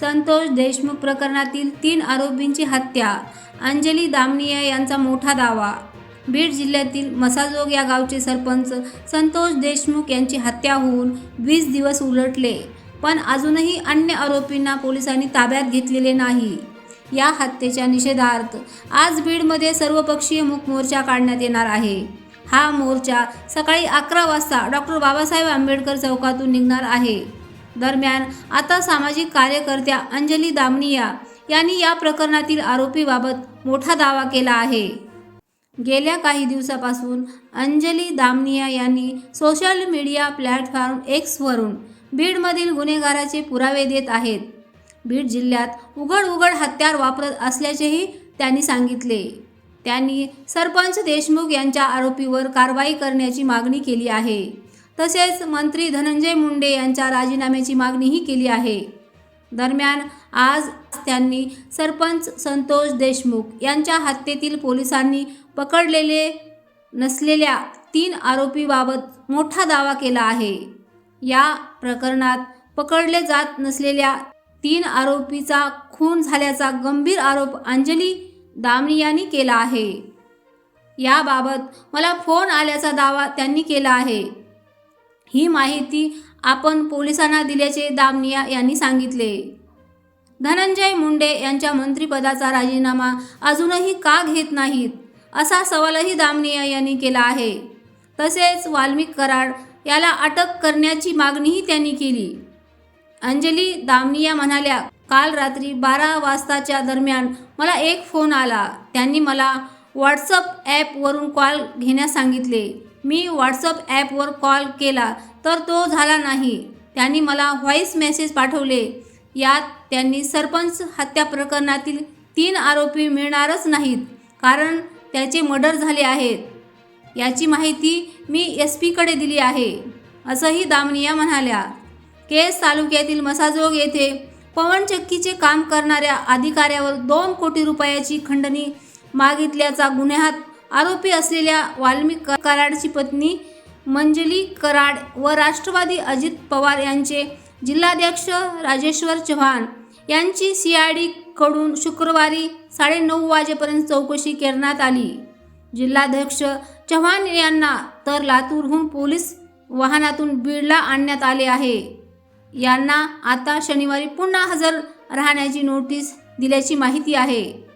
संतोष देशमुख प्रकरणातील तीन आरोपींची हत्या अंजली दामनिया यांचा मोठा दावा. बीड जिल्ह्यातील मसाजोग या गावचे सरपंच संतोष देशमुख यांची हत्या होऊन वीस दिवस उलटले पण अजूनही अन्य आरोपींना पोलिसांनी ताब्यात घेतलेले नाही. या हत्येच्या निषेधार्थ आज बीडमध्ये सर्वपक्षीय मूक मोर्चा काढण्यात येणार आहे. हा मोर्चा सकाळी अकरा वाजता डॉक्टर बाबासाहेब आंबेडकर चौकातून निघणार आहे. दरम्यान आता सामाजिक कार्यकर्त्या अंजली दामनिया यांनी या प्रकरणातील आरोपीबाबत मोठा दावा केला आहे. गेल्या काही दिवसापासून अंजली दामनिया यांनी सोशल मीडिया प्लॅटफॉर्म एक्सवरून बीडमधील गुन्हेगाराचे पुरावे देत आहेत. बीड जिल्ह्यात उघड उघड हत्यार वापरत असल्याचेही त्यांनी सांगितले. त्यांनी सरपंच देशमुख यांच्या आरोपीवर कारवाई करण्याची मागणी केली आहे. तसेच मंत्री धनंजय मुंडे यांच्या राजीनाम्याची मागणीही केली आहे. दरम्यान आज त्यांनी सरपंच संतोष देशमुख यांच्या हत्येतील पोलिसांनी पकडलेले नसलेल्या तीन आरोपीबाबत मोठा दावा केला आहे. या प्रकरणात पकडले जात नसलेल्या तीन आरोपीचा खून झाल्याचा गंभीर आरोप अंजली दामनी यांनी केला आहे. याबाबत मला फोन आल्याचा दावा त्यांनी केला आहे. ही माहिती आपण पोलिसांना दिल्याचे दामनिया यांनी सांगितले. धनंजय मुंडे यांच्या मंत्रिपदाचा राजीनामा अजूनही का घेत नाहीत असा सवालही दामनिया यांनी केला आहे. तसेच वाल्मिक कराड याला अटक करण्याची मागणीही त्यांनी केली. अंजली दामनिया म्हणाल्या काल रात्री बारा वाजताच्या दरम्यान मला एक फोन आला. त्यांनी मला व्हॉट्सअप ॲपवरून कॉल घेण्यास सांगितले. मी व्हॉट्सअप ॲपवर कॉल केला तर तो झाला नाही. त्यांनी मला व्हॉईस मेसेज पाठवले. यात त्यांनी सरपंच हत्या प्रकरणातील तीन आरोपी मिळणारच नाहीत कारण त्याचे मर्डर झाले आहेत. याची माहिती मी एस पीकडे दिली आहे असंही दामनिया म्हणाल्या. केस तालुक्यातील मसाजोग येथे पवनचक्कीचे काम करणाऱ्या अधिकाऱ्यावर दोन कोटी रुपयाची खंडणी मागितल्याचा गुन्ह्यात आरोपी असलेल्या वाल्मिक कराडची पत्नी मंजली कराड व राष्ट्रवादी अजित पवार यांचे जिल्हाध्यक्ष राजेश्वर चव्हाण यांची सी आय डीकडून शुक्रवारी साडेनऊ वाजेपर्यंत चौकशी करण्यात आली. जिल्हाध्यक्ष चव्हाण यांना तर लातूरहून पोलीस वाहनातून बीडला आणण्यात आले आहे. यांना आता शनिवारी पुन्हा हजर राहण्याची नोटीस दिल्याची माहिती आहे.